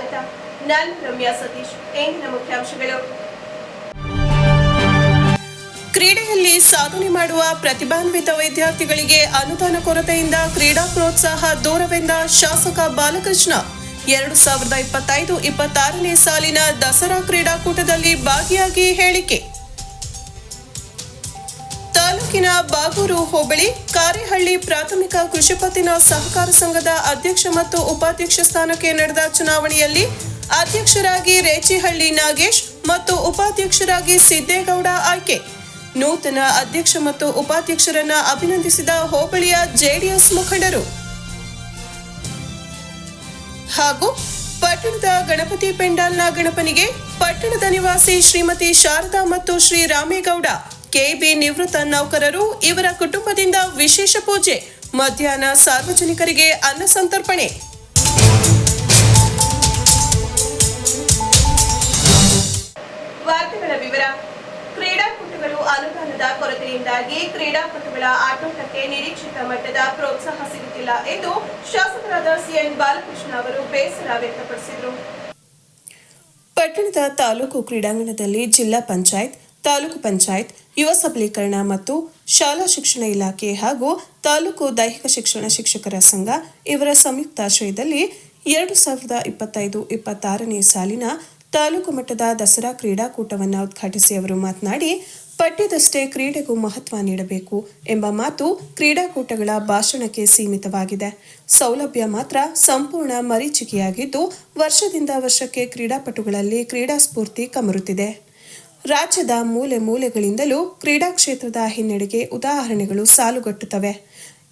ಸ್ವಾಗತ ನಾನು ರಮ್ಯಾ ಸತೀಶ್ ಇಂದಿನ ಮುಖ್ಯಾಂಶಗಳು? ಕ್ರೀಡೆಯಲ್ಲಿ ಸಾಧನೆ ಮಾಡುವ ಪ್ರತಿಭಾನ್ವಿತ ವಿದ್ಯಾರ್ಥಿಗಳಿಗೆ ಅನುದಾನ ಕೊರತೆಯಿಂದ ಕ್ರೀಡಾ ಪ್ರೋತ್ಸಾಹ ದೂರವೆಂದ ಶಾಸಕ ಬಾಲಕೃಷ್ಣ. ಎರಡು ಸಾವಿರದ ಇಪ್ಪತ್ತೈದು, ಇಪ್ಪತ್ತಾರನೇ ಸಾಲಿನ ದಸರಾ ಕ್ರೀಡಾಕೂಟದಲ್ಲಿ ಭಾಗಿಯಾಗಿ ಹೇಳಿಕೆ. ತಾಲೂಕಿನ ಬಾಗೂರು ಹೋಬಳಿ, ಕಾರೇಹಳ್ಳಿ ಪ್ರಾಥಮಿಕ ಕೃಷಿ ಪತ್ತಿನ ಸಹಕಾರ ಸಂಘದ ಅಧ್ಯಕ್ಷ ಮತ್ತು ಉಪಾಧ್ಯಕ್ಷ ಸ್ಥಾನಕ್ಕೆ ನಡೆದ ಚುನಾವಣೆಯಲ್ಲಿ ಅಧ್ಯಕ್ಷರಾಗಿ ರೇಚಿಹಳ್ಳಿ ನಾಗೇಶ್ ಮತ್ತು ಉಪಾಧ್ಯಕ್ಷರಾಗಿ ಸಿದ್ದೇಗೌಡ ಆಯ್ಕೆ. ನೂತನ ಅಧ್ಯಕ್ಷ ಮತ್ತು ಉಪಾಧ್ಯಕ್ಷರನ್ನ ಅಭಿನಂದಿಸಿದ ಹೋಬಳಿಯ ಜೆಡಿಎಸ್ ಮುಖಂಡರು. ಹಾಗೂ ಪಟ್ಟಣದ ಗಣಪತಿ ಪೆಂಡಾಲ್ನ ಗಣಪನಿಗೆ ಪಟ್ಟಣದ ನಿವಾಸಿ ಶ್ರೀಮತಿ ಶಾರದಾ ಮತ್ತು ಶ್ರೀ ರಾಮೇಗೌಡ. ಕೆಬಿ ನಿವೃತ್ತ ನೌಕರರು ಇವರ ಕುಟುಂಬದಿಂದ ವಿಶೇಷ ಪೂಜೆ ಮಧ್ಯಾಹ್ನ ಸಾರ್ವಜನಿಕರಿಗೆ ಅನ್ನ ಸಂತರ್ಪಣೆ. ವಾರ್ತೆಗಳ ವಿವರ. ಕ್ರೀಡಾಕೂಟಗಳು ಅನುದಾನದ ಕೊರತೆಯಿಂದಾಗಿ ಕ್ರೀಡಾಪಟುಗಳ ಆಟೋಟಕ್ಕೆ ನಿರೀಕ್ಷಿತ ಮಟ್ಟದ ಪ್ರೋತ್ಸಾಹ ಸಿಗುತ್ತಿಲ್ಲ ಎಂದು ಶಾಸಕರಾದ ಸಿಎನ್ ಬಾಲಕೃಷ್ಣ ಅವರು ಬೇಸರ ವ್ಯಕ್ತಪಡಿಸಿದರು. ಪಟ್ಟಣದ ತಾಲೂಕು ಕ್ರೀಡಾಂಗಣದಲ್ಲಿ ಜಿಲ್ಲಾ ಪಂಚಾಯತ್ ತಾಲೂಕು ಪಂಚಾಯತ್ ಯುವ ಸಬಲೀಕರಣ ಮತ್ತು ಶಾಲಾ ಶಿಕ್ಷಣ ಇಲಾಖೆ ಹಾಗೂ ತಾಲೂಕು ದೈಹಿಕ ಶಿಕ್ಷಣ ಶಿಕ್ಷಕರ ಸಂಘ ಇವರ ಸಂಯುಕ್ತಾಶ್ರಯದಲ್ಲಿ ಎರಡು ಸಾವಿರದ ಇಪ್ಪತ್ತೈದು ಇಪ್ಪತ್ತಾರನೇ ಸಾಲಿನ ತಾಲೂಕು ಮಟ್ಟದ ದಸರಾ ಕ್ರೀಡಾಕೂಟವನ್ನು ಉದ್ಘಾಟಿಸಿ ಅವರು ಮಾತನಾಡಿ, ಪಠ್ಯದಷ್ಟೇ ಕ್ರೀಡೆಗೂ ಮಹತ್ವ ನೀಡಬೇಕು ಎಂಬ ಮಾತು ಕ್ರೀಡಾಕೂಟಗಳ ಭಾಷಣಕ್ಕೆ ಸೀಮಿತವಾಗಿದೆ. ಸೌಲಭ್ಯ ಮಾತ್ರ ಸಂಪೂರ್ಣ ಮರೀಚಿಕೆಯಾಗಿದ್ದು, ವರ್ಷದಿಂದ ವರ್ಷಕ್ಕೆ ಕ್ರೀಡಾಪಟುಗಳಲ್ಲಿ ಕ್ರೀಡಾ ಸ್ಫೂರ್ತಿ ಕಮರುತ್ತಿದೆ. ರಾಜ್ಯದ ಮೂಲೆ ಮೂಲೆಗಳಿಂದಲೂ ಕ್ರೀಡಾ ಕ್ಷೇತ್ರದ ಹಿನ್ನಡೆಗೆ ಉದಾಹರಣೆಗಳು ಸಾಲುಗಟ್ಟುತ್ತವೆ.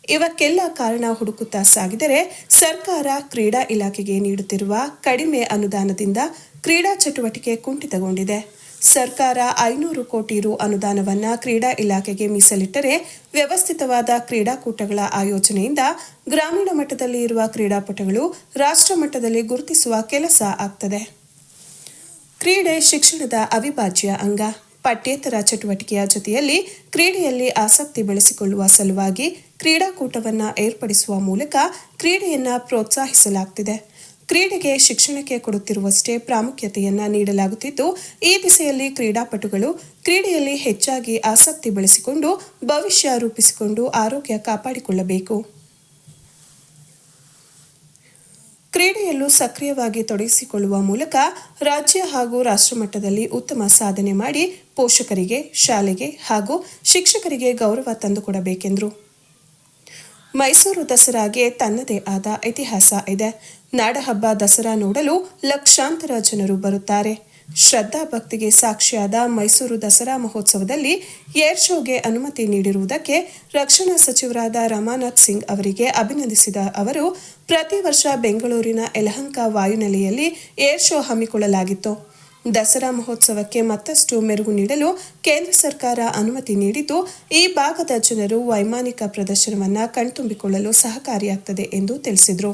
ಇವಕ್ಕೆಲ್ಲ ಕಾರಣ ಹುಡುಕುತ್ತಾ ಸಾಗಿದರೆ ಸರ್ಕಾರ ಕ್ರೀಡಾ ಇಲಾಖೆಗೆ ನೀಡುತ್ತಿರುವ ಕಡಿಮೆ ಅನುದಾನದಿಂದ ಕ್ರೀಡಾ ಚಟುವಟಿಕೆ ಕುಂಠಿತಗೊಂಡಿದೆ. ಸರ್ಕಾರ ಐನೂರು ಕೋಟಿ ರು ಅನುದಾನವನ್ನ ಕ್ರೀಡಾ ಇಲಾಖೆಗೆ ಮೀಸಲಿಟ್ಟರೆ ವ್ಯವಸ್ಥಿತವಾದ ಕ್ರೀಡಾಕೂಟಗಳ ಆಯೋಜನೆಯಿಂದ ಗ್ರಾಮೀಣ ಮಟ್ಟದಲ್ಲಿ ಇರುವ ಕ್ರೀಡಾಪಟುಗಳು ರಾಷ್ಟ್ರ ಮಟ್ಟದಲ್ಲಿ ಗುರುತಿಸುವ ಕೆಲಸ ಆಗ್ತದೆ. ಕ್ರೀಡೆ ಶಿಕ್ಷಣದ ಅವಿಭಾಜ್ಯ ಅಂಗ. ಪಠ್ಯೇತರ ಚಟುವಟಿಕೆಯ ಜೊತೆಯಲ್ಲಿ ಕ್ರೀಡೆಯಲ್ಲಿ ಆಸಕ್ತಿ ಬೆಳೆಸಿಕೊಳ್ಳುವ ಸಲುವಾಗಿ ಕ್ರೀಡಾಕೂಟವನ್ನು ಏರ್ಪಡಿಸುವ ಮೂಲಕ ಕ್ರೀಡೆಯನ್ನು ಪ್ರೋತ್ಸಾಹಿಸಲಾಗ್ತಿದೆ. ಕ್ರೀಡೆಗೆ ಶಿಕ್ಷಣಕ್ಕೆ ಕೊಡುತ್ತಿರುವಷ್ಟೇ ಪ್ರಾಮುಖ್ಯತೆಯನ್ನು ನೀಡಲಾಗುತ್ತಿದ್ದು, ಈ ದಿಸೆಯಲ್ಲಿ ಕ್ರೀಡಾಪಟುಗಳು ಕ್ರೀಡೆಯಲ್ಲಿ ಹೆಚ್ಚಾಗಿ ಆಸಕ್ತಿ ಬೆಳೆಸಿಕೊಂಡು ಭವಿಷ್ಯ ರೂಪಿಸಿಕೊಂಡು ಆರೋಗ್ಯ ಕಾಪಾಡಿಕೊಳ್ಳಬೇಕು. ಕ್ರೀಡೆಯಲ್ಲೂ ಸಕ್ರಿಯವಾಗಿ ತೊಡಗಿಸಿಕೊಳ್ಳುವ ಮೂಲಕ ರಾಜ್ಯ ಹಾಗೂ ರಾಷ್ಟ್ರಮಟ್ಟದಲ್ಲಿ ಉತ್ತಮ ಸಾಧನೆ ಮಾಡಿ ಪೋಷಕರಿಗೆ, ಶಾಲೆಗೆ ಹಾಗೂ ಶಿಕ್ಷಕರಿಗೆ ಗೌರವ ತಂದುಕೊಡಬೇಕೆಂದರು. ಮೈಸೂರು ದಸರಾಗೆ ತನ್ನದೇ ಆದ ಇತಿಹಾಸ ಇದೆ. ನಾಡಹಬ್ಬ ದಸರಾ ನೋಡಲು ಲಕ್ಷಾಂತರ ಜನರು ಬರುತ್ತಾರೆ. ಶ್ರದ್ಧಾ ಭಕ್ತಿಗೆ ಸಾಕ್ಷಿಯಾದ ಮೈಸೂರು ದಸರಾ ಮಹೋತ್ಸವದಲ್ಲಿ ಏರ್ ಶೋಗೆ ಅನುಮತಿ ನೀಡಿರುವುದಕ್ಕೆ ರಕ್ಷಣಾ ಸಚಿವರಾದ ರಮಾನಾಥ್ ಸಿಂಗ್ ಅವರಿಗೆ ಅಭಿನಂದಿಸಿದ ಅವರು, ಪ್ರತಿ ವರ್ಷ ಬೆಂಗಳೂರಿನ ಯಲಹಂಕ ವಾಯುನೆಲೆಯಲ್ಲಿ ಏರ್ ಶೋ ಹಮ್ಮಿಕೊಳ್ಳಲಾಗಿತ್ತು. ದಸರಾ ಮಹೋತ್ಸವಕ್ಕೆ ಮತ್ತಷ್ಟು ಮೆರುಗು ನೀಡಲು ಕೇಂದ್ರ ಸರ್ಕಾರ ಅನುಮತಿ ನೀಡಿದ್ದು, ಈ ಭಾಗದ ಜನರು ವೈಮಾನಿಕ ಪ್ರದರ್ಶನವನ್ನು ಕಣ್ತುಂಬಿಕೊಳ್ಳಲು ಸಹಕಾರಿಯಾಗ್ತದೆ ಎಂದು ತಿಳಿಸಿದರು.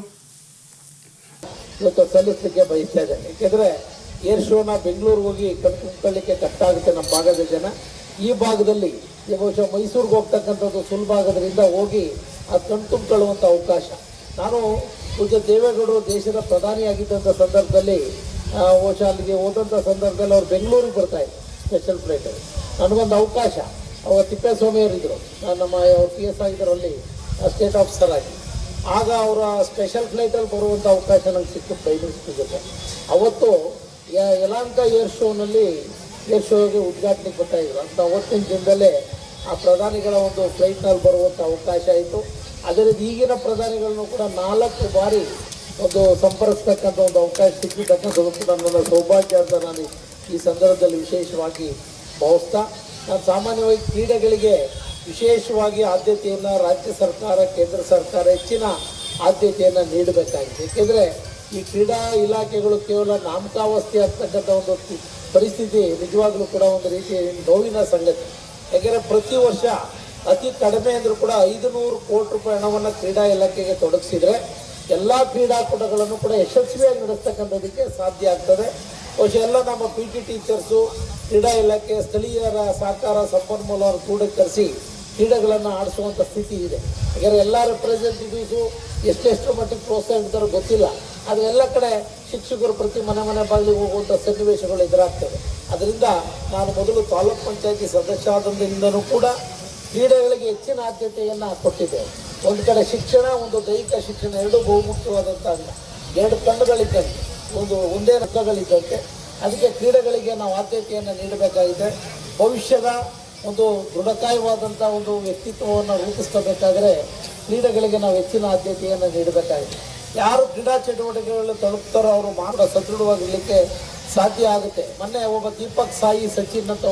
ಏರ್ ಶೋನ ಬೆಂಗಳೂರಿಗೆ ಹೋಗಿ ಕಣ್ತುಂಬಿಕೊಳ್ಳಿಕ್ಕೆ ಕಷ್ಟ ಆಗುತ್ತೆ ನಮ್ಮ ಭಾಗದ ಜನ. ಈ ಭಾಗದಲ್ಲಿ ಬಹುಶಃ ಮೈಸೂರಿಗೆ ಹೋಗ್ತಕ್ಕಂಥದ್ದು ಸುಲಭ ಆಗೋದ್ರಿಂದ ಹೋಗಿ ಅದು ಕಣ್ತುಂಬಿಕೊಳ್ಳುವಂಥ ಅವಕಾಶ. ನಾನು ಪೂಜ್ಯ ದೇವೇಗೌಡರು ದೇಶದ ಪ್ರಧಾನಿಯಾಗಿದ್ದಂಥ ಸಂದರ್ಭದಲ್ಲಿ ಆ, ಬಹುಶಃ ಅಲ್ಲಿಗೆ ಹೋದಂಥ ಸಂದರ್ಭದಲ್ಲಿ ಅವ್ರು ಬೆಂಗಳೂರಿಗೆ ಬರ್ತಾ ಇದ್ರು ಸ್ಪೆಷಲ್ ಫ್ಲೈಟ್ ನನಗೊಂದು ಅವಕಾಶ. ಅವಾಗ ತಿಪ್ಪೇಸ್ವಾಮಿ ಅವರಿದ್ದರು ನಮ್ಮ ಅವ್ರು ಪಿ ಎಸ್ ಆಗಿದ್ದರು ಅಲ್ಲಿ ಸ್ಟೇಟ್ ಆಫೀಸರ್ ಆಗಿ. ಆಗ ಅವರ ಸ್ಪೆಷಲ್ ಫ್ಲೈಟಲ್ಲಿ ಬರುವಂಥ ಅವಕಾಶ ನಂಗೆ ಸಿಕ್ಕಿತು ಪ್ರೈಮ್ ಮಿನಿಸ್ಟರ್ ಜೊತೆ. ಅವತ್ತು ಯ- ಯಲಹಂಕ ಏರ್ ಶೋನಲ್ಲಿ ಏರ್ ಶೋಗೆ ಉದ್ಘಾಟನೆಗೆ ಬರ್ತಾಯಿದ್ರು ಅಂತ ಅವತ್ತಿನ ದಿನದಲ್ಲೇ ಆ ಪ್ರಧಾನಿಗಳ ಒಂದು ಫ್ಲೈಟ್ನಲ್ಲಿ ಬರುವಂಥ ಅವಕಾಶ ಆಯಿತು. ಅದರಿಂದ ಈಗಿನ ಪ್ರಧಾನಿಗಳನ್ನು ಕೂಡ ನಾಲ್ಕು ಬಾರಿ ಒಂದು ಸಂಪರ್ಕಿಸ್ತಕ್ಕಂಥ ಒಂದು ಅವಕಾಶ ಸಿಕ್ಕಿರ್ತಕ್ಕಂಥದ್ದು ಕೂಡ ನನ್ನ ಸೌಭಾಗ್ಯ ಅಂತ ನಾನು ಈ ಸಂದರ್ಭದಲ್ಲಿ ವಿಶೇಷವಾಗಿ ಭಾವಿಸ್ತಾ, ನಾನು ಸಾಮಾನ್ಯವಾಗಿ ಕ್ರೀಡೆಗಳಿಗೆ ವಿಶೇಷವಾಗಿ ಆದ್ಯತೆಯನ್ನು ರಾಜ್ಯ ಸರ್ಕಾರ, ಕೇಂದ್ರ ಸರ್ಕಾರ ಹೆಚ್ಚಿನ ಆದ್ಯತೆಯನ್ನು ನೀಡಬೇಕಾಗಿದೆ. ಏಕೆಂದರೆ ಈ ಕ್ರೀಡಾ ಇಲಾಖೆಗಳು ಕೇವಲ ನಾಮಕಾವಸ್ಥೆ ಅಂತಕ್ಕಂಥ ಒಂದು ಪರಿಸ್ಥಿತಿ ನಿಜವಾಗ್ಲೂ ಕೂಡ ಒಂದು ರೀತಿ ನೋವಿನ ಸಂಗತಿ. ಯಾಕೆಂದರೆ ಪ್ರತಿ ವರ್ಷ ಅತಿ ಕಡಿಮೆ ಅಂದರೂ ಕೂಡ ಐದು ನೂರು ಕೋಟಿ ರೂಪಾಯಿ ಹಣವನ್ನು ಕ್ರೀಡಾ ಇಲಾಖೆಗೆ ತೊಡಗಿಸಿದರೆ ಎಲ್ಲ ಕ್ರೀಡಾಕೂಟಗಳನ್ನು ಕೂಡ ಯಶಸ್ವಿಯಾಗಿ ನಡೆಸ್ತಕ್ಕಂಥದಕ್ಕೆ ಸಾಧ್ಯ ಆಗ್ತದೆ. ಬಹುಶಃ ಎಲ್ಲ ನಮ್ಮ ಪಿ ಟಿ ಟೀಚರ್ಸು ಕ್ರೀಡಾ ಇಲಾಖೆ, ಸ್ಥಳೀಯರ ಸಹಕಾರ ಸಂಪನ್ಮೂಲವನ್ನು ಕರೆಸಿ ಕ್ರೀಡೆಗಳನ್ನು ಆಡಿಸುವಂಥ ಸ್ಥಿತಿ ಇದೆ. ಯಾಕಂದರೆ ಎಲ್ಲ ರೆಪ್ರೆಸೆಂಟೇಟಿವ್ಸು ಎಷ್ಟೆಷ್ಟು ಮಟ್ಟಿಗೆ ಪ್ರೋತ್ಸಾಹ ಇಡ್ತಾರೋ ಗೊತ್ತಿಲ್ಲ. ಅದು ಎಲ್ಲ ಕಡೆ ಶಿಕ್ಷಕರು ಪ್ರತಿ ಮನೆ ಮನೆ ಬಾಗಿಲಿಗೆ ಹೋಗುವಂಥ ಸನ್ನಿವೇಶಗಳು ಎದುರಾಗ್ತವೆ. ಅದರಿಂದ ನಾನು ಮೊದಲು ತಾಲೂಕ್ ಪಂಚಾಯತಿ ಸದಸ್ಯ ಆದಂದಿಂದನೂ ಕೂಡ ಕ್ರೀಡೆಗಳಿಗೆ ಹೆಚ್ಚಿನ ಆದ್ಯತೆಯನ್ನು ಕೊಟ್ಟಿದ್ದೆ ಒಂದು ಕಡೆ ಶಿಕ್ಷಣ, ಒಂದು ದೈಹಿಕ ಶಿಕ್ಷಣ, ಎರಡೂ ಬಹುಮುಖ್ಯವಾದಂಥ ಅಂಗ ಎರಡು ಕಣ್ಣುಗಳಿದ್ದಂತೆ ಒಂದು ಒಂದೇ ರಕ್ತಗಳಿದ್ದಂತೆ ಅದಕ್ಕೆ ಕ್ರೀಡೆಗಳಿಗೆ ನಾವು ಆದ್ಯತೆಯನ್ನು ನೀಡಬೇಕಾಗಿದೆ. ಭವಿಷ್ಯದ ಒಂದು ದೃಢಕಾಯವಾದಂಥ ಒಂದು ವ್ಯಕ್ತಿತ್ವವನ್ನು ರೂಪಿಸ್ಕೋಬೇಕಾದರೆ ಕ್ರೀಡೆಗಳಿಗೆ ನಾವು ಹೆಚ್ಚಿನ ಆದ್ಯತೆಯನ್ನು ನೀಡಬೇಕಾಗಿದೆ. ಯಾರು ಕ್ರೀಡಾ ಚಟುವಟಿಕೆಗಳಲ್ಲಿ ತೊಡಗ್ತಾರೋ ಅವರು ಮಾತ್ರ ಸದೃಢವಾಗಿರಲಿಕ್ಕೆ ಸಾಧ್ಯ ಆಗುತ್ತೆ. ಮೊನ್ನೆ ಒಬ್ಬ ದೀಪಕ್ ಸಾಯಿ ಸಚಿನ್ ಅಂತ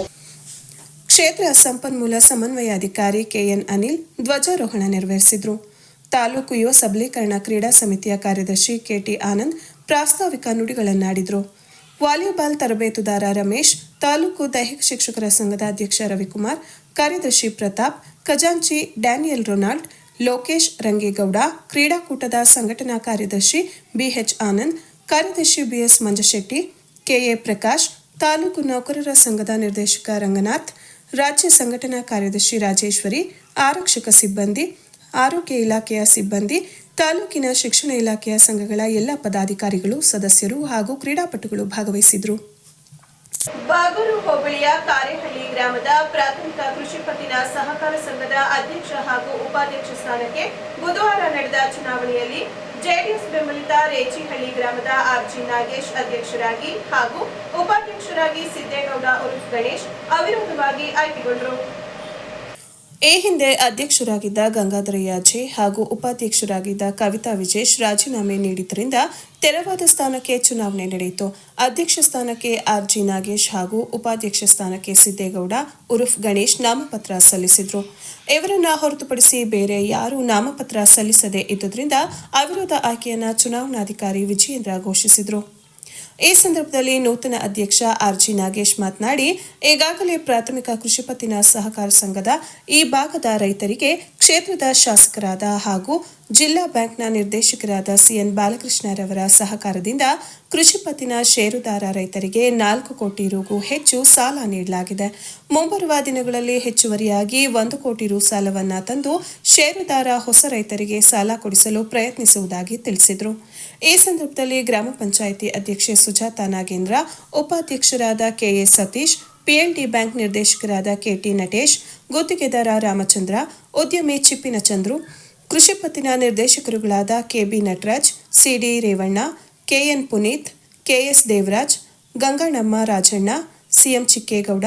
ಕ್ಷೇತ್ರ ಸಂಪನ್ಮೂಲ ಸಮನ್ವಯಾಧಿಕಾರಿ ಕೆಎನ್ ಅನಿಲ್ ಧ್ವಜಾರೋಹಣ ನೆರವೇರಿಸಿದರು. ತಾಲೂಕು ಯುವ ಸಬಲೀಕರಣ ಕ್ರೀಡಾ ಸಮಿತಿಯ ಕಾರ್ಯದರ್ಶಿ ಕೆಟಿ ಆನಂದ್ ಪ್ರಾಸ್ತಾವಿಕ ನುಡಿಗಳನ್ನಾಡಿದರು. ವಾಲಿಬಾಲ್ ತರಬೇತುದಾರ ರಮೇಶ್, ತಾಲೂಕು ದೈಹಿಕ ಶಿಕ್ಷಕರ ಸಂಘದ ಅಧ್ಯಕ್ಷ ರವಿಕುಮಾರ್, ಕಾರ್ಯದರ್ಶಿ ಪ್ರತಾಪ್, ಖಜಾಂಚಿ ಡ್ಯಾನಿಯಲ್ ರೊನಾಲ್ಡ್ ಲೋಕೇಶ್ ರಂಗೇಗೌಡ, ಕ್ರೀಡಾಕೂಟದ ಸಂಘಟನಾ ಕಾರ್ಯದರ್ಶಿ ಬಿಎಚ್ ಆನಂದ್, ಕಾರ್ಯದರ್ಶಿ ಬಿಎಸ್ ಮಂಜಶೆಟ್ಟಿ, ಕೆಎ ಪ್ರಕಾಶ್, ತಾಲೂಕು ನೌಕರರ ಸಂಘದ ನಿರ್ದೇಶಕ ರಂಗನಾಥ್, ರಾಜ್ಯ ಸಂಘಟನಾ ಕಾರ್ಯದರ್ಶಿ ರಾಜೇಶ್ವರಿ, ಆರಕ್ಷಕ ಸಿಬ್ಬಂದಿ, ಆರೋಗ್ಯ ಇಲಾಖೆಯ ಸಿಬ್ಬಂದಿ, ತಾಲೂಕಿನ ಶಿಕ್ಷಣ ಇಲಾಖೆಯ ಸಂಘಗಳ ಎಲ್ಲ ಪದಾಧಿಕಾರಿಗಳು, ಸದಸ್ಯರು ಹಾಗೂ ಕ್ರೀಡಾಪಟುಗಳು ಭಾಗವಹಿಸಿದರು. ಬಾಗೂರು ಹೋಬಳಿಯ ಕಾರೇಹಳ್ಳಿ ಗ್ರಾಮದ ಪ್ರಾಥಮಿಕ ಕೃಷಿ ಪತ್ತಿನ ಸಹಕಾರ ಸಂಘದ ಅಧ್ಯಕ್ಷ ಹಾಗೂ ಉಪಾಧ್ಯಕ್ಷ ಸ್ಥಾನಕ್ಕೆ ಬುಧವಾರ ನಡೆದ ಚುನಾವಣೆಯಲ್ಲಿ ಜೆಡಿಎಸ್ ಬೆಂಬಲಿತ ರೇಚಿಹಳ್ಳಿ ಗ್ರಾಮದ ಆರ್ಜಿ ನಾಗೇಶ್ ಅಧ್ಯಕ್ಷರಾಗಿ ಹಾಗೂ ಉಪಾಧ್ಯಕ್ಷರಾಗಿ ಸಿದ್ದೇಗೌಡ ಉರುಫ್ ಗಣೇಶ್ ಅವಿರೋಧವಾಗಿ ಆಯ್ಕೆಗೊಂಡರು. ಈ ಹಿಂದೆ ಅಧ್ಯಕ್ಷರಾಗಿದ್ದ ಗಂಗಾಧರಯ್ಯ ಜೆ ಹಾಗೂ ಉಪಾಧ್ಯಕ್ಷರಾಗಿದ್ದ ಕವಿತಾ ವಿಜೇಶ್ ರಾಜೀನಾಮೆ ನೀಡಿದ್ದರಿಂದ ತೆರವಾದ ಸ್ಥಾನಕ್ಕೆ ಚುನಾವಣೆ ನಡೆಯಿತು. ಅಧ್ಯಕ್ಷ ಸ್ಥಾನಕ್ಕೆ ಆರ್ಜಿ ನಾಗೇಶ್ ಹಾಗೂ ಉಪಾಧ್ಯಕ್ಷ ಸ್ಥಾನಕ್ಕೆ ಸಿದ್ದೇಗೌಡ, ಉರುಫ್ ಗಣೇಶ್ ನಾಮಪತ್ರ ಸಲ್ಲಿಸಿದ್ರು. ಇವರನ್ನ ಹೊರತುಪಡಿಸಿ ಬೇರೆ ಯಾರೂ ನಾಮಪತ್ರ ಸಲ್ಲಿಸದೇ ಇದ್ದುದರಿಂದ ಅವಿರೋಧ ಆಯ್ಕೆಯನ್ನ ಚುನಾವಣಾಧಿಕಾರಿ ವಿಜಯೇಂದ್ರ ಘೋಷಿಸಿದರು. ಈ ಸಂದರ್ಭದಲ್ಲಿ ನೂತನ ಅಧ್ಯಕ್ಷ ಆರ್ಜಿ ನಾಗೇಶ್ ಮಾತನಾಡಿ, ಈಗಾಗಲೇ ಪ್ರಾಥಮಿಕ ಕೃಷಿ ಪತ್ತಿನ ಸಹಕಾರ ಸಂಘದ ಈ ಭಾಗದ ರೈತರಿಗೆ ಕ್ಷೇತ್ರದ ಶಾಸಕರಾದ ಹಾಗೂ ಜಿಲ್ಲಾ ಬ್ಯಾಂಕ್ನ ನಿರ್ದೇಶಕರಾದ ಸಿಎನ್ ಬಾಲಕೃಷ್ಣರವರ ಸಹಕಾರದಿಂದ ಕೃಷಿ ಪತ್ತಿನ ಷೇರುದಾರ ರೈತರಿಗೆ ನಾಲ್ಕು ಕೋಟಿ ರೂಗೂ ಹೆಚ್ಚು ಸಾಲ ನೀಡಲಾಗಿದೆ. ಮುಂಬರುವ ದಿನಗಳಲ್ಲಿ ಹೆಚ್ಚುವರಿಯಾಗಿ ಒಂದು ಕೋಟಿ ರೂ ಸಾಲವನ್ನು ತಂದು ಷೇರುದಾರ ಹೊಸ ರೈತರಿಗೆ ಸಾಲ ಕೊಡಿಸಲು ಪ್ರಯತ್ನಿಸುವುದಾಗಿ ತಿಳಿಸಿದರು. ಈ ಸಂದರ್ಭದಲ್ಲಿ ಗ್ರಾಮ ಪಂಚಾಯಿತಿ ಅಧ್ಯಕ್ಷೆ ಸುಜಾತಾ ನಾಗೇಂದ್ರ, ಉಪಾಧ್ಯಕ್ಷರಾದ ಕೆಎ ಸತೀಶ್ ಪಿಎಲ್ಡಿ ಬ್ಯಾಂಕ್ ನಿರ್ದೇಶಕರಾದ ಕೆಟಿ ನಟೇಶ್, ಗುತ್ತಿಗೆದಾರ ರಾಮಚಂದ್ರ, ಉದ್ಯಮಿ ಚಿಪ್ಪಿನ ಚಂದ್ರು ಕೃಷಿ ಪತ್ತಿನ ನಿರ್ದೇಶಕರುಗಳಾದ KB Nataraj, CD Revanna, KN Puneeth, KS Devaraj Gangannamma Rajanna, CM Chikkegowda,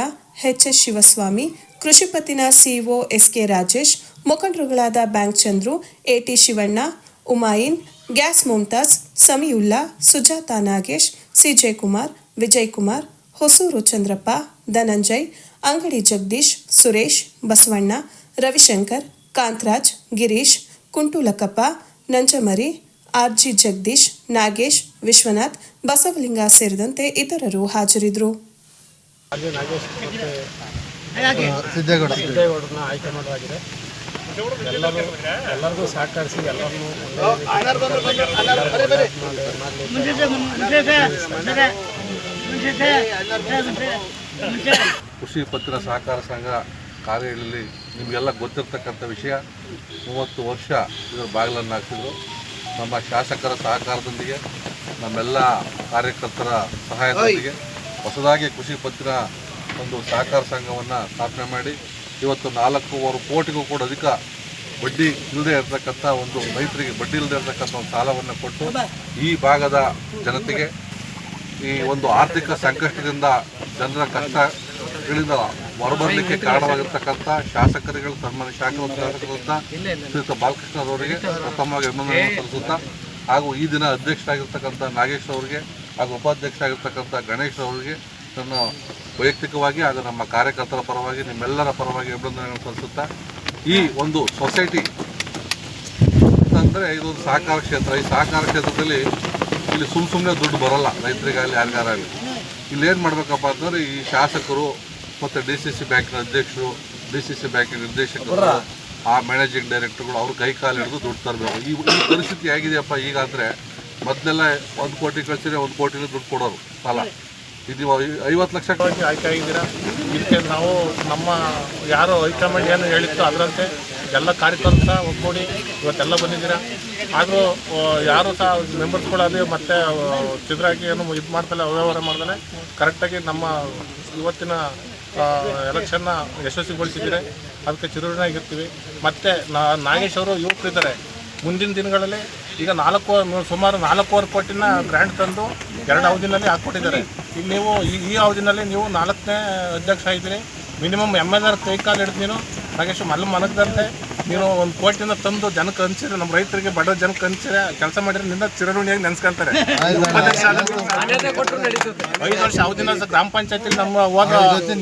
HS Shivaswamy, ಕೃಷಿ ಪತ್ತಿನ CEO SK Rajesh, ಮುಖಂಡರುಗಳಾದ bank Chandru, AT Shivanna, Umain, gas Mumtaz Samiulla Sujatha Nagesh, CJ Kumar, Vijay Kumar, Hosur Chandrappa, Dhananjay, ಅಂಗಡಿ Jagadish, Suresh, Basavanna, Ravishankar, Kantharaj, Girish Kuntulakkappa Nanjamari RG Jagadish Nagesh Vishwanath Basavalinga ಸೇರಿದಂತೆ ಇತರರು ಹಾಜರಿದ್ದರು. ಅಲ್ಲಿ ನಾಗೇಶ್ ಮತ್ತು ಸಿದ್ದೇಗೌಡ. ಸಿದ್ದೇಗೌಡರನ್ನ ಆಯ್ಕೆ ಮಾಡಲಾಗಿದೆ. ಎಲ್ಲರೂ ಎಲ್ಲರಿಗೂ ಸಹಕರಿಸಿ ಎಲ್ಲರನ್ನೂ ಕೃಷಿ ಪತ್ರ ಸಹಕಾರ ಸಂಘ ಕಾರ್ಯಗಳಲ್ಲಿ ನಿಮಗೆಲ್ಲ ಗೊತ್ತಿರ್ತಕ್ಕಂಥ ವಿಷಯ. ಮೂವತ್ತು ವರ್ಷ ಇದರ ಬಾಗಿಲನ್ನು ಹಾಕ್ತಿದ್ರು ನಮ್ಮ ಶಾಸಕರ ಸಹಕಾರದೊಂದಿಗೆ, ನಮ್ಮೆಲ್ಲ ಕಾರ್ಯಕರ್ತರ ಸಹಾಯದೊಂದಿಗೆ ಹೊಸದಾಗಿ ಕೃಷಿ ಪತ್ತಿನ ಒಂದು ಸಹಕಾರ ಸಂಘವನ್ನು ಸ್ಥಾಪನೆ ಮಾಡಿ, ಇವತ್ತು ನಾಲ್ಕೂವರೆ ಕೋಟಿಗೂ ಕೂಡ ಅಧಿಕ ಬಡ್ಡಿ ಇಲ್ಲದೆ ಇರತಕ್ಕಂಥ ಒಂದು ರೈತರಿಗೆ, ಬಡ್ಡಿ ಇಲ್ಲದೆ ಇರತಕ್ಕಂಥ ಒಂದು ಸಾಲವನ್ನು ಕೊಟ್ಟು ಈ ಭಾಗದ ಜನತೆಗೆ ಈ ಒಂದು ಆರ್ಥಿಕ ಸಂಕಷ್ಟದಿಂದ ಜನರ ಕಷ್ಟಗಳಿಂದ ಹೊರಬರಲಿಕ್ಕೆ ಕಾರಣವಾಗಿರ್ತಕ್ಕಂಥ ಶಾಸಕರುಗಳು, ಸನ್ಮಾನ್ಯ ಶಾಸಕ ಶ್ರೀಯುತ ಬಾಲಕೃಷ್ಣರವರಿಗೆ ಪ್ರಥಮವಾಗಿ ಅಭಿನಂದನೆ ಸಲ್ಲಿಸುತ್ತಾ, ಹಾಗೂ ಈ ದಿನ ಅಧ್ಯಕ್ಷರಾಗಿರ್ತಕ್ಕಂಥ ನಾಗೇಶ್ ಅವರಿಗೆ ಹಾಗೂ ಉಪಾಧ್ಯಕ್ಷ ಆಗಿರ್ತಕ್ಕಂಥ ಗಣೇಶ್ ಅವರಿಗೆ ನನ್ನ ವೈಯಕ್ತಿಕವಾಗಿ ಹಾಗೂ ನಮ್ಮ ಕಾರ್ಯಕರ್ತರ ಪರವಾಗಿ, ನಿಮ್ಮೆಲ್ಲರ ಪರವಾಗಿ ಅಭಿನಂದನೆಗಳನ್ನು ಸಲ್ಲಿಸುತ್ತಾ, ಈ ಒಂದು ಸೊಸೈಟಿ ಅಂತಂದರೆ ಇದೊಂದು ಸಹಕಾರ ಕ್ಷೇತ್ರ. ಈ ಸಹಕಾರ ಕ್ಷೇತ್ರದಲ್ಲಿ ಇಲ್ಲಿ ಸುಮ್ಮ ಸುಮ್ಮನೆ ದುಡ್ಡು ಬರೋಲ್ಲ ರೈತರಿಗಾಗಲಿ ಯಾರಿಗಾರಾಗಲಿ ಇಲ್ಲೇನು ಮಾಡಬೇಕಪ್ಪ ಅಂತಂದರೆ ಈ ಶಾಸಕರು ಮತ್ತು ಡಿ ಸಿ ಸಿ ಬ್ಯಾಂಕಿನ ಅಧ್ಯಕ್ಷರು ಡಿ ಸಿ ಸಿ ಬ್ಯಾಂಕಿನ ನಿರ್ದೇಶಕರು ಆ ಮ್ಯಾನೇಜಿಂಗ್ ಡೈರೆಕ್ಟರ್ಗಳು ಅವ್ರು ಕೈ ಕಾಲು ಹಿಡಿದು ದುಡ್ಡು ತರಬೇಕು. ಈ ಈ ಪರಿಸ್ಥಿತಿ ಆಗಿದೆಯಪ್ಪ ಈಗ ಅಂದರೆ ಮೊದಲೆಲ್ಲ ಒಂದು ಕೋಟಿ ಕಳಿಸಿದ್ರೆ ಒಂದು ಕೋಟಿ ದುಡ್ಡು ಕೊಡೋರು ಸಾಲ. ಇದು ಐವತ್ತು ಲಕ್ಷ ಆಯ್ಕೆ ಆಗಿದ್ದೀರಾ? ಇದಕ್ಕೆ ನಾವು ನಮ್ಮ ಯಾರು ಹೈಕಮಾಂಡ್ ಏನು ಹೇಳಿತ್ತು ಅದರಂತೆ ಎಲ್ಲ ಕಾರ್ಯಕರ್ತರು ಸಹ ಒಗ್ಗೂಡಿ ಇವತ್ತೆಲ್ಲ ಬಂದಿದ್ದೀರಾ? ಆದರೂ ಯಾರು ಸಹ ಮೆಂಬರ್ಸ್ಗಳು ಮತ್ತು ಮತ್ತೆ ಚಿದ್ರಾಗಿ ಏನು ಇದು ಮಾಡ್ತಾರೆ ಅವ್ಯವಹಾರ ಮಾಡ್ತಾನೆ ಕರೆಕ್ಟಾಗಿ ನಮ್ಮ ಇವತ್ತಿನ ಎಲೆಕ್ಷನ್ನ ಯಶಸ್ವಿಗೊಳಿಸಿದ್ದೀರಿ ಅದಕ್ಕೆ ಚಿರುನಾಗಿರ್ತೀವಿ ಮತ್ತು ನಾಗೇಶ್ ಅವರು ಯುವಕರಿದ್ದಾರೆ ಮುಂದಿನ ದಿನಗಳಲ್ಲಿ ಈಗ ನಾಲ್ಕು, ಸುಮಾರು ನಾಲ್ಕೂವರೆ ಕೋಟಿನ ಗ್ರ್ಯಾಂಡ್ ತಂದು ಎರಡು ಅವಧಿನಲ್ಲಿ ಹಾಕ್ಕೊಟ್ಟಿದ್ದಾರೆ. ಈಗ ನೀವು ಈ ಅವಧಿನಲ್ಲಿ ನೀವು ನಾಲ್ಕನೇ ಅಧ್ಯಕ್ಷ ಇದ್ದೀರಿ ಮಿನಿಮಮ್ ಎಂ ಎಲ್ ಆರ್ ಕೈ ಕಾಲು ಹಿಡಿದು ನೀನು. ನಾಗೇಶ್, ಮಲ್ಲ ಮನಗದಂತೆ ನೀನು ಒಂದು ಕೋಟಿನ ತಂದು ಜನಕ್ಕೆ ಹಂಚಿದ್ರೆ ನಮ್ಮ ರೈತರಿಗೆ ಬಡ ಜನಕ್ಕೆ ಹಂಚಿದ್ರೆ ಕೆಲಸ ಮಾಡಿದ್ರೆ ನಿನ್ನ ಚಿರಋಣಿಯಾಗಿ ನೆನ್ಸ್ಕೊಂತಾರೆ. ಐದು ವರ್ಷ ಅವಧಿನ ಗ್ರಾಮ ಪಂಚಾಯತಿ ನಮ್ಮ ಹೋದ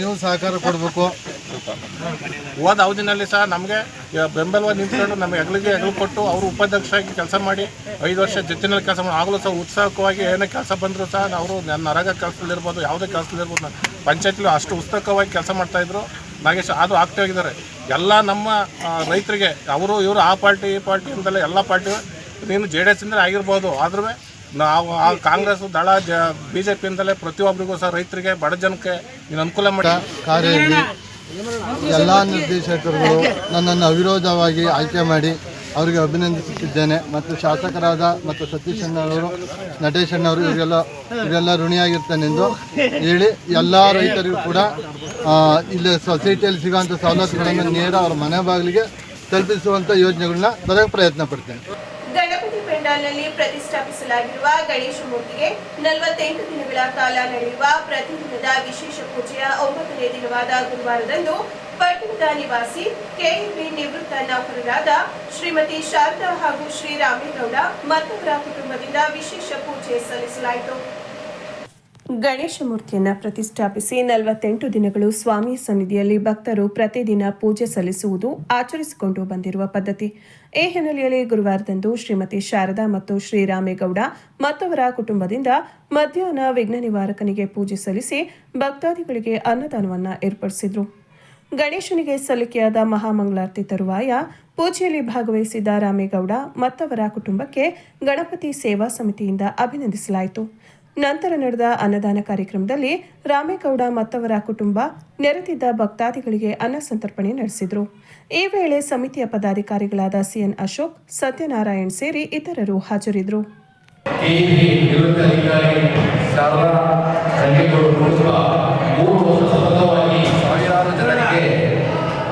ನೀವು ಸಹಕಾರ ಕೊಡಬೇಕು. ಹೋದ ಅವಧಿನಲ್ಲಿ ಸಹ ನಮಗೆ ಬೆಂಬಲವಾಗಿ ನಿಂತ್ಕೊಂಡು ನಮ್ಗೆ ಹೆಗ್ಲಿಗೆ ಹೆಗಲು ಕೊಟ್ಟು ಅವರು ಉಪಾಧ್ಯಕ್ಷರಾಗಿ ಕೆಲಸ ಮಾಡಿ ಐದು ವರ್ಷ ಜೊತೆನಲ್ಲಿ ಕೆಲಸ ಮಾಡಿ ಆಗಲೂ ಸಹ ಉತ್ಸಾಹಕವಾಗಿ ಏನೇ ಕೆಲಸ ಬಂದರೂ ಸಹ ಅವರು ನನ್ನ ನರಗ ಕೆಲಸದಲ್ಲಿರ್ಬೋದು ಯಾವುದೇ ಕೆಲಸದಲ್ಲಿರ್ಬೋದು. ಪಂಚಾಯತಿಲಿ ಅಷ್ಟು ಉತ್ಸಾಹವಾಗಿ ಕೆಲಸ ಮಾಡ್ತಾಯಿದ್ರು ನಾಗೇಶ್ ಅದು ಆಗ್ತಾ ಹೋಗಿದ್ದಾರೆ ಎಲ್ಲ ನಮ್ಮ ರೈತರಿಗೆ, ಅವರು, ಇವರು ಆ ಪಾರ್ಟಿ, ಈ ಪಾರ್ಟಿ ಅಂತಲ್ಲ ಎಲ್ಲ ಪಾರ್ಟಿ ನೀನು ಜೆ ಡಿ ಎಸ್ ಇಂದಲೇ ಆಗಿರ್ಬೋದು. ಆದ್ರೂ ನಾವು ಆ ಕಾಂಗ್ರೆಸ್, ದಳ, ಜ ಬಿ ಜೆ ಪಿಯಿಂದಲೇ ಪ್ರತಿಯೊಬ್ಬರಿಗೂ ಸಹ ರೈತರಿಗೆ, ಬಡ ಜನಕ್ಕೆ ನೀನು ಅನುಕೂಲ ಮಾಡಿ. ಕಾರ್ಯದಲ್ಲಿ ಎಲ್ಲ ನಿರ್ದೇಶಕರು ನನ್ನನ್ನು ಅವಿರೋಧವಾಗಿ ಆಯ್ಕೆ ಮಾಡಿ ಅವರಿಗೆ ಅಭಿನಂದಿಸುತ್ತಿದ್ದೇನೆ ಮತ್ತು ಶಾಸಕರಾದ ಮತ್ತು ಸತೀಶ್ ಅಣ್ಣವರು ನಟೇಶ್ ಅಣ್ಣವರು ಇವರೆಲ್ಲ ಇವರೆಲ್ಲ ಋಣಿಯಾಗಿರ್ತಾನೆಂದು ಹೇಳಿ ಎಲ್ಲ ರೈತರಿಗೂ ಕೂಡ ಇಲ್ಲಿ ಸೊಸೈಟಿಯಲ್ಲಿ ಸಿಗುವಂಥ ಸವಲತ್ತುಗಳನ್ನು ನೇರ ಅವರ ಮನೆ ಬಾಗಿಲಿಗೆ ತಲುಪಿಸುವಂಥ ಯೋಜನೆಗಳನ್ನ ತರಕ್ಕೆ ಪ್ರಯತ್ನ ಪಡ್ತೇನೆ. ಗಣಪತಿ ಪೆಂಡಾಲ್ನಲ್ಲಿ ಪ್ರತಿಷ್ಠಾಪಿಸಲಾಗಿರುವ ಗಣೇಶ ಮೂರ್ತಿಗೆ ನಲವತ್ತೆಂಟು ದಿನಗಳ ಕಾಲ ನಡೆಯುವ ಪ್ರತಿದಿನದ ವಿಶೇಷ ಪೂಜೆಯ ಒಂಬತ್ತನೇ ದಿನವಾದ ಗುರುವಾರದಂದು ಪಟ್ಟಣದ ನಿವಾಸಿ ಕೆಇಬಿ ನಿವೃತ್ತ ನೌಕರರಾದ ಶ್ರೀಮತಿ ಶಾರದಾ ಹಾಗೂ ಶ್ರೀರಾಮೇಗೌಡ ಮತ್ತವರ ಕುಟುಂಬದಿಂದ ವಿಶೇಷ ಪೂಜೆ ಸಲ್ಲಿಸಲಾಯಿತು. ಗಣೇಶ ಮೂರ್ತಿಯನ್ನು ಪ್ರತಿಷ್ಠಾಪಿಸಿ ನಲವತ್ತೆಂಟು ದಿನಗಳು ಸ್ವಾಮಿ ಸನ್ನಿಧಿಯಲ್ಲಿ ಭಕ್ತರು ಪ್ರತಿದಿನ ಪೂಜೆ ಸಲ್ಲಿಸುವುದು ಆಚರಿಸಿಕೊಂಡು ಬಂದಿರುವ ಪದ್ಧತಿ. ಈ ಹಿನ್ನೆಲೆಯಲ್ಲಿ ಗುರುವಾರದಂದು ಶ್ರೀಮತಿ ಶಾರದಾ ಮತ್ತು ಶ್ರೀರಾಮೇಗೌಡ ಮತ್ತವರ ಕುಟುಂಬದಿಂದ ಮಧ್ಯಾಹ್ನ ವಿಘ್ನ ನಿವಾರಕನಿಗೆ ಪೂಜೆ ಸಲ್ಲಿಸಿ ಭಕ್ತಾದಿಗಳಿಗೆ ಅನ್ನದಾನವನ್ನು ಏರ್ಪಡಿಸಿದ್ರು. ಗಣೇಶನಿಗೆ ಸಲ್ಲಿಕೆಯಾದ ಮಹಾಮಂಗಳಾರತಿ ತರುವಾಯ ಪೂಜೆಯಲ್ಲಿ ಭಾಗವಹಿಸಿದ ರಾಮೇಗೌಡ ಮತ್ತವರ ಕುಟುಂಬಕ್ಕೆ ಗಣಪತಿ ಸೇವಾ ಸಮಿತಿಯಿಂದ ಅಭಿನಂದಿಸಲಾಯಿತು. ನಂತರ ನಡೆದ ಅನ್ನದಾನ ಕಾರ್ಯಕ್ರಮದಲ್ಲಿ ರಾಮೇಗೌಡ ಮತ್ತವರ ಕುಟುಂಬ ನೆರೆದಿದ್ದ ಭಕ್ತಾದಿಗಳಿಗೆ ಅನ್ನ ಸಂತರ್ಪಣೆ ನಡೆಸಿದರು. ಈ ವೇಳೆ ಸಮಿತಿಯ ಪದಾಧಿಕಾರಿಗಳಾದ ಸಿಎನ್ ಅಶೋಕ್, ಸತ್ಯನಾರಾಯಣ್ ಸೇರಿ ಇತರರು ಹಾಜರಿದ್ದರು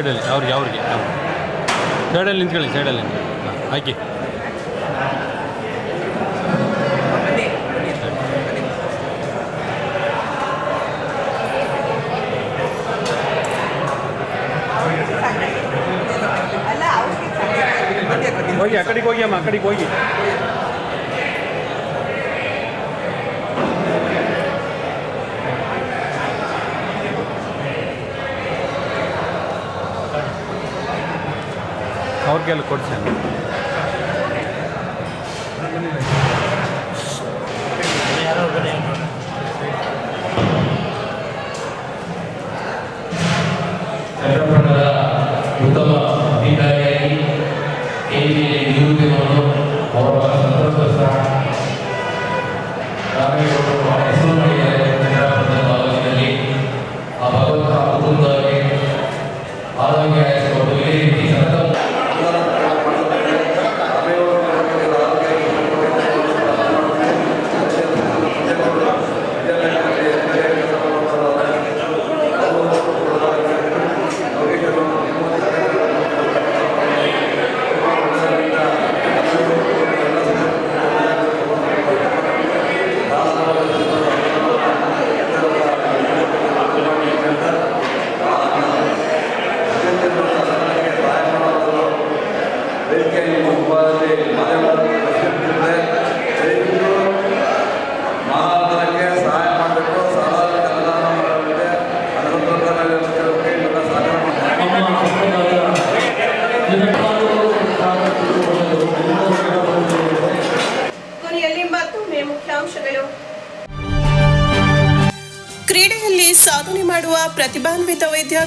ಸೈಡಲ್ಲಿ ಅವ್ರಿಗೆ ಅವ್ರಿಗೆ ಸೈಡಲ್ಲಿ ನಿಂತ್ಕೊಳ್ಳಿ ಸೈಡಲ್ಲಿ ಹಾಂ ಹಾಕಿ. ಹೋಗಿ ಆ ಕಡೆಗೆ ಹೋಗಿ ಅಮ್ಮ ಆ ಕಡೆಗೆ ಹೋಗಿ. ಅವ್ರಿಗೆಲ್ಲ ಕೊಡ್ಸಿ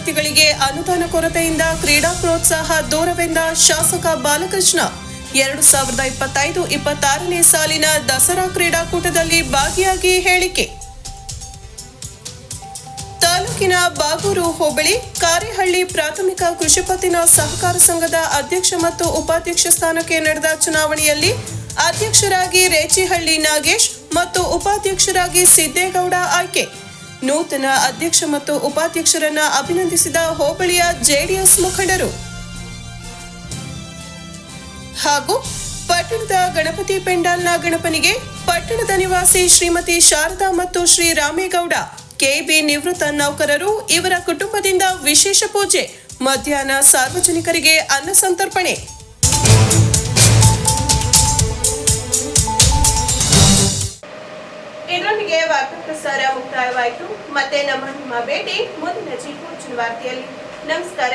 ವಿದ್ಯಾರ್ಥಿಗಳಿಗೆ ಅನುದಾನ ಕೊರತೆಯಿಂದ ಕ್ರೀಡಾ ಪ್ರೋತ್ಸಾಹ ದೂರವೆಂದ ಶಾಸಕ ಬಾಲಕೃಷ್ಣ. ಎರಡು ಸಾವಿರದ ಇಪ್ಪತ್ತೈದು ಇಪ್ಪತ್ತಾರನೇ ಸಾಲಿನ ದಸರಾ ಕ್ರೀಡಾಕೂಟದಲ್ಲಿ ಭಾಗಿಯಾಗಿ ಹೇಳಿಕೆ. ತಾಲೂಕಿನ ಬಾಗೂರು ಹೋಬಳಿ, ಕಾರೆಹಳ್ಳಿ ಪ್ರಾಥಮಿಕ ಕೃಷಿ ಪತ್ತಿನ ಸಹಕಾರ ಸಂಘದ ಅಧ್ಯಕ್ಷ ಮತ್ತು ಉಪಾಧ್ಯಕ್ಷ ಸ್ಥಾನಕ್ಕೆ ನಡೆದ ಚುನಾವಣೆಯಲ್ಲಿ ಅಧ್ಯಕ್ಷರಾಗಿ ರೇಚಿಹಳ್ಳಿ ನಾಗೇಶ್ ಮತ್ತು ಉಪಾಧ್ಯಕ್ಷರಾಗಿ ಸಿದ್ದೇಗೌಡ ಆಯ್ಕೆ. ನೂತನ ಅಧ್ಯಕ್ಷ ಮತ್ತು ಉಪಾಧ್ಯಕ್ಷರನ್ನ ಅಭಿನಂದಿಸಿದ ಹೋಬಳಿಯ ಜೆಡಿಎಸ್ ಮುಖಂಡರು. ಹಾಗೂ ಪಟ್ಟಣದ ಗಣಪತಿ ಪೆಂಡಾಲ್ನ ಗಣಪನಿಗೆ ಪಟ್ಟಣದ ನಿವಾಸಿ ಶ್ರೀಮತಿ ಶಾರದಾ ಮತ್ತು ಶ್ರೀ ರಾಮೇಗೌಡ, ಕೆಬಿ ನಿವೃತ್ತ ನೌಕರರು ಇವರ ಕುಟುಂಬದಿಂದ ವಿಶೇಷ ಪೂಜೆ, ಮಧ್ಯಾಹ್ನ ಸಾರ್ವಜನಿಕರಿಗೆ ಅನ್ನ ಸಂತರ್ಪಣೆ. ಇದರೊಂದಿಗೆ ವಾರ್ತಾ ಪ್ರಸಾರ ಮುಕ್ತಾಯವಾಯಿತು. ಮತ್ತೆ ನಮ್ಮ ನಿಮ್ಮ ಭೇಟಿ ಮುಂದಿನ ಜೀಪು ವಾರ್ತೆಯಲ್ಲಿ ನಮಸ್ಕಾರ.